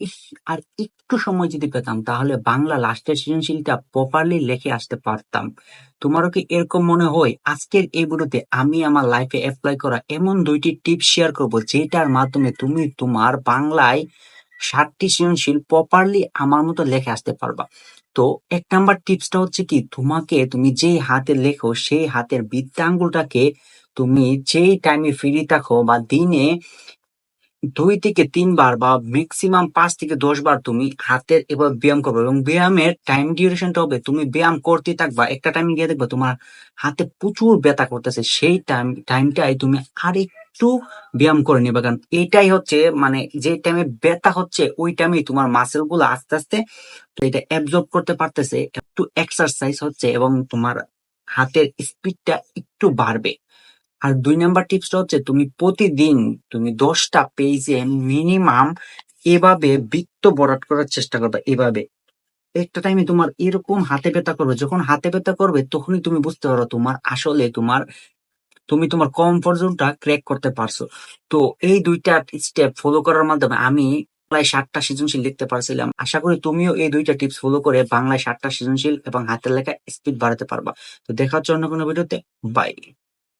ইস, আর একটু সময় যদি পেতাম, তাহলে বাংলা লাস্টের সৃজনশীলটা প্রপারলি লিখে আসতে পারতাম। তোমারও কি এরকম মনে হয়? আজকের এই ভিডিওতে আমি আমার লাইফে অ্যাপ্লাই করা এমন দুইটি টিপ শেয়ার করব, যেটার মাধ্যমে তুমি তোমার বাংলায় ষাটটি সৃজনশীল প্রপারলি আমার মতো লেখে আসতে পারবা। তো এক নাম্বার টিপসটা হচ্ছে কি, তোমাকে তুমি যেই হাতে লেখো, সেই হাতের বৃত্তাঙ্গুলটাকে তুমি যেই টাইমে ফ্রি থাকো বা দিনে দুই থেকে তিনবার বা ম্যাক্সিমাম পাঁচ থেকে দশ বার তুমি হাতের এবার ব্যায়াম করবে এবং ব্যায়ামের টাইম ডিউরেশনটা হবে তুমি ব্যায়াম করতে থাকবা, একটা টাইম গিয়ে দেখবা তোমার হাতে প্রচুর ব্যথা করতেছে, সেই টাইম টাইমটাই তুমি আরেকটু ব্যায়াম করে নেবে। কারণ এটাই হচ্ছে মানে যে টাইমে ব্যথা হচ্ছে, ওই টাইমে তোমার মাসেলগুলো আস্তে আস্তে এটা অ্যাবজর্ব করতে পারতেছে, একটু এক্সারসাইজ হচ্ছে এবং তোমার হাতের স্পিডটা একটু বাড়বে। আর দুই নাম্বার টিপসটা হচ্ছে তুমি প্রতিদিন তুমি দশটা পেজে মিনিমাম এভাবে বৃত্ত বরাট করার চেষ্টা করবে, এভাবে। একটা টাইমে তোমার এরকম হাতে ব্যথা করবে, যখন হাতে ব্যথা করবে তখনই তুমি বুঝতে পারো তোমার আসলে তোমার, তুমি তোমার কমফোর্ট জোনটা ক্র্যাক করতে পারছ। তো এই দুইটা স্টেপ ফলো করার মাধ্যমে আমি বাংলায় ষাটটা সৃজনশীল লিখতে পারছিলাম। আশা করি তুমিও এই দুইটা টিপস ফলো করে বাংলায় ষাটটা সৃজনশীল এবং হাতের লেখা স্পিড বাড়াতে পারবা। তো দেখা হচ্ছে অন্য কোনো ভিডিওতে বাই